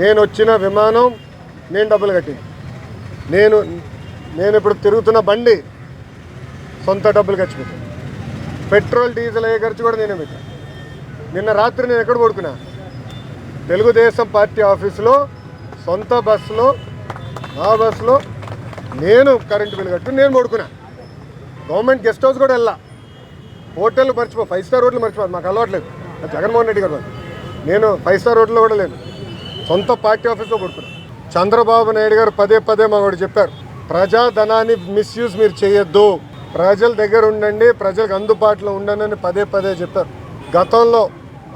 నేను వచ్చిన విమానం నేను డబ్బులు కట్టింది నేను నేను ఇప్పుడు తిరుగుతున్న బండి సొంత డబ్బులు ఖర్చు పెట్టాను పెట్రోల్ డీజిల్ అయ్యే ఖర్చు కూడా నేనే పెట్టాను. నిన్న రాత్రి నేను ఎక్కడ పడుకున్నా? తెలుగుదేశం పార్టీ ఆఫీసులో సొంత బస్సులో నా బస్సులో నేను కరెంటు బిల్ కట్టు నేను పడుకున్నా. గవర్నమెంట్ గెస్ట్ హౌస్ కూడా వెళ్ళా. హోటల్ మర్చిపో ఫైవ్ స్టార్ హోటల్ మర్చిపోదు మాకు అలవాట్లేదు జగన్మోహన్ రెడ్డి గారు నేను ఫైవ్ స్టార్ హోటల్లో కూడా లేను. సొంత పార్టీ ఆఫీస్లో పడుకున్నా. చంద్రబాబు నాయుడు గారు పదే పదే మా చెప్పారు ప్రజాధనాన్ని మిస్యూజ్ మీరు చేయొద్దు. ప్రజల దగ్గర ఉండండి ప్రజలకు అందుబాటులో ఉండండి పదే పదే చెప్పారు. గతంలో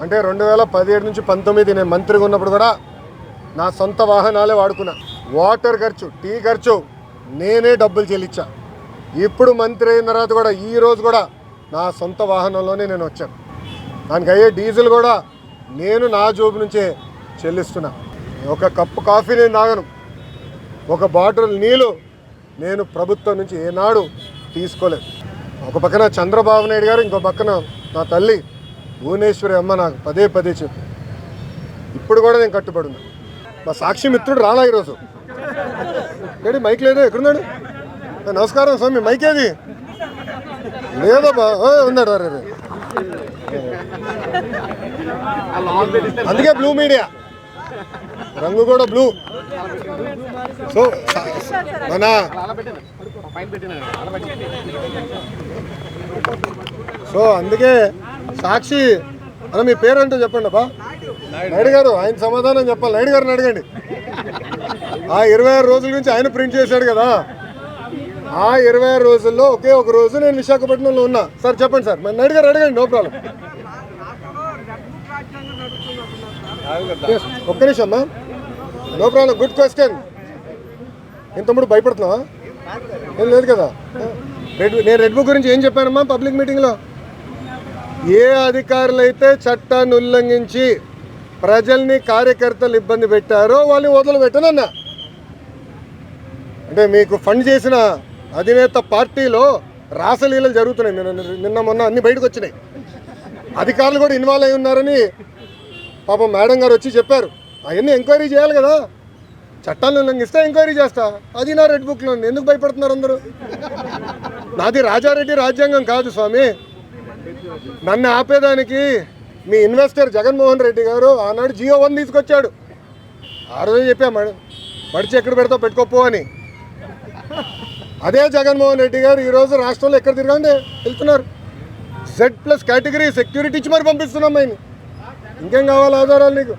అంటే రెండు వేల పదిహేడు నుంచి పంతొమ్మిది నేను మంత్రిగా ఉన్నప్పుడు కూడా నా సొంత వాహనాలే వాడుకున్నా. వాటర్ ఖర్చు టీ ఖర్చు నేనే డబ్బులు చెల్లించా. ఇప్పుడు మంత్రి అయిన తర్వాత కూడా ఈ రోజు కూడా నా సొంత వాహనంలోనే నేను వచ్చాను. దానికి అయ్యే డీజిల్ కూడా నేను నా జోబు నుంచే చెల్లిస్తున్నా. ఒక కప్పు కాఫీ నేను తాగను. ఒక బాటిల్ నీళ్ళు నేను ప్రభుత్వం నుంచి ఏనాడు తీసుకోలేదు. ఒక పక్కన చంద్రబాబు నాయుడు గారు ఇంకో పక్కన నా తల్లి భువనేశ్వరి అమ్మ నాకు పదే పదే చెప్పి. ఇప్పుడు కూడా నేను కట్టుబడి మా సాక్షి మిత్రుడు రాలా ఈరోజు. ఏడి మైక్ లేదు? ఎక్కడున్నాడు? నమస్కారం స్వామి మైక్ ఏది? లేదబ్బా. ఉన్నాడు అరే అరే. అందుకే బ్లూ మీడియా. రంగు కూడా బ్లూ. సో మన సో అందుకే సాక్షి అన్న మీ పేరంటూ చెప్పండి అబ్బా. నాయుడు గారు ఆయన సమాధానం చెప్పాలి. నాయుడు గారిని అడగండి. ఆ ఇరవై ఆరు రోజుల నుంచి ఆయన ప్రింట్ చేశాడు కదా. ఆ ఇరవై ఆరు రోజుల్లో ఒకే ఒక రోజు నేను విశాఖపట్నంలో ఉన్నా. సార్ చెప్పండి సార్. మరి నాయుడు గారు అడగండి నో ప్రాబ్లం. ఒక్క నిమిషం అమ్మా. నో ప్రాబ్లం గుడ్ క్వశ్చన్ నేను తమ్ముడు భయపడుతున్నావా? ఏం లేదు కదా. రెడ్ నేను రెడ్ బుక్ గురించి ఏం చెప్పానమ్మా పబ్లిక్ మీటింగ్లో ఏ అధికారులు అయితే చట్టాన్ని ఉల్లంఘించి ప్రజల్ని కార్యకర్తలు ఇబ్బంది పెట్టారో వాళ్ళని వదిలిపెట్టనన్నా అంటే మీకు ఫండ్ చేసిన అధినేత పార్టీలో రాసలీలలు జరుగుతున్నాయి. నిన్న మొన్న అన్ని బయటకు వచ్చినాయి. అధికారులు కూడా ఇన్వాల్వ్ అయి ఉన్నారని పాపం మేడం గారు వచ్చి చెప్పారు అవన్నీ ఎంక్వైరీ చేయాలి కదా. చట్టాలను ఉల్లంఘిస్తే ఎంక్వైరీ చేస్తా. అది నా రెడ్ బుక్లో ఉంది. ఎందుకు భయపడుతున్నారు అందరూ? నాది రాజారెడ్డి రాజ్యాంగం కాదు స్వామి. నన్ను ఆపేదానికి మీ ఇన్వెస్టర్ జగన్మోహన్ రెడ్డి గారు ఆనాడు జియో వన్ తీసుకొచ్చాడు. ఆ రోజే చెప్పా మేడం పడిచి ఎక్కడ పెడతావు పెట్టుకోపో అని. అదే జగన్మోహన్ రెడ్డి గారు ఈరోజు రాష్ట్రంలో ఎక్కడ తిరగండి? వెళ్తున్నారు. జెడ్ ప్లస్ కేటగిరీ సెక్యూరిటీ ఇచ్చి మరి పంపిస్తున్నాం ఆయన ఇంకేం కావాలి ఆధారాలు నీకు?